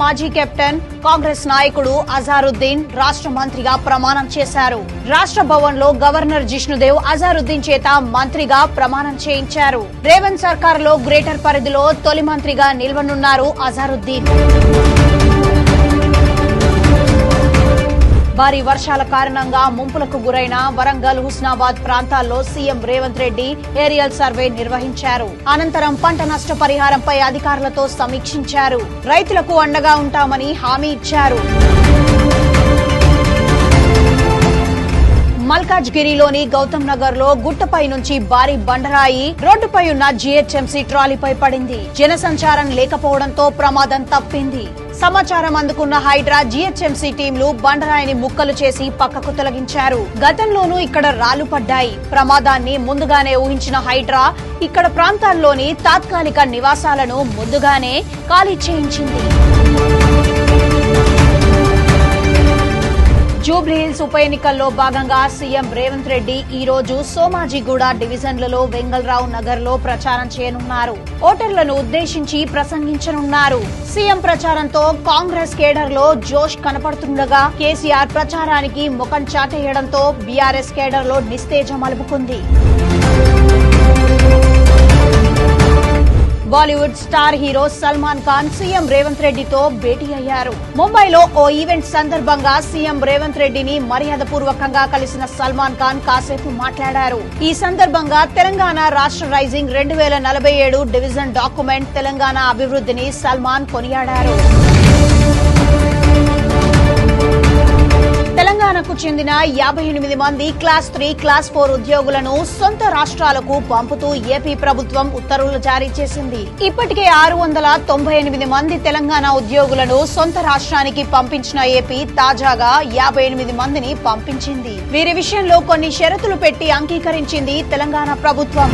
మాజీ కెప్టెన్ కాంగ్రెస్ నాయకుడు అజారుద్దీన్ రాష్ట్ర మంత్రిగా ప్రమాణం చేశారు. రాష్ట్ర భవన్లో గవర్నర్ జిష్ణుదేవ్ అజారుద్దీన్ చేత మంత్రిగా ప్రమాణం చేయించారు. రేవంత్ సర్కార్లో గ్రేటర్ పరిధిలో తొలి మంత్రిగా నిల్వనున్నారు అజారుద్దీన్. భారీ వర్షాల కారణంగా ముంపులకు గురైన వరంగల్ హుస్నాబాద్ ప్రాంతాల్లో CM Revanth Reddy aerial survey నిర్వహించారు. అనంతరం పంట నష్ట పరిహారంపై అధికారులతో సమీక్షించారు. రైతులకు అండగా ఉంటామని హామీ ఇచ్చారు. మల్కాజ్గిరిలోని గౌతమ్ నగర్లో గుట్టపై నుంచి భారీ బండరాయి రోడ్డుపై ఉన్న జీహెచ్ఎంసీ ట్రాలీపై పడింది. జనసంచారం లేకపోవడంతో ప్రమాదం తప్పింది. సమాచారం అందుకున్న హైడ్రా జీహెచ్ఎంసీ టీంలు బండరాయిని ముక్కలు చేసి పక్కకు తొలగించారు. గతంలోనూ ఇక్కడ రాళ్ళు పడ్డాయి. ప్రమాదాన్ని ముందుగానే ఊహించిన హైడ్రా ఇక్కడ ప్రాంతాల్లోని తాత్కాలిక నివాసాలను ముందుగానే ఖాళీ చేయించింది. జూబ్లీహిల్స్ ఉప ఎన్నికల్లో భాగంగా సీఎం రేవంత్ రెడ్డి ఈ రోజు సోమాజిగూడ డివిజన్లలో వెంగళరావు నగర్లో ప్రచారం చేయనున్నారు. ఓటర్లను ఉద్దేశించి ప్రసంగించనున్నారు. సీఎం ప్రచారంతో కాంగ్రెస్ కేడర్లో జోష్ కనపడుతుండగా కేసీఆర్ ప్రచారానికి ముఖం చాటేయడంతో బీఆర్ఎస్ కేడర్లో నిస్తేజం అలుపుకుంది. Bollywood star hero Salman Khan CM Revanth రెడ్డితో భేటీ అయ్యారు. ముంబైలో ఓ ఈవెంట్ సందర్భంగా సీఎం రేవంత్ రెడ్డిని మర్యాదపూర్వకంగా కలిసిన సల్మాన్ ఖాన్ కాసేపు మాట్లాడారు. ఈ సందర్భంగా తెలంగాణ రాష్ట్ర రైజింగ్ రెండు వేల నలభై ఏడు డివిజన్ డాక్యుమెంట్ తెలంగాణ అభివృద్ధిని సల్మాన్ కొనియాడారు. తెలంగాణకు చెందిన యాభై ఎనిమిది మంది క్లాస్ త్రీ క్లాస్ ఫోర్ ఉద్యోగులను సొంత రాష్ట్రాలకు పంపుతూ ఏపీ ప్రభుత్వం ఉత్తర్వులు జారీ చేసింది. ఇప్పటికే ఆరు వందల తొంభై ఎనిమిది మంది తెలంగాణ ఉద్యోగులను సొంత రాష్ట్రానికి పంపించిన ఏపీ తాజాగా యాభై ఎనిమిది మందిని పంపించింది. వీరి విషయంలో కొన్ని షరతులు పెట్టి అంగీకరించింది తెలంగాణ ప్రభుత్వం.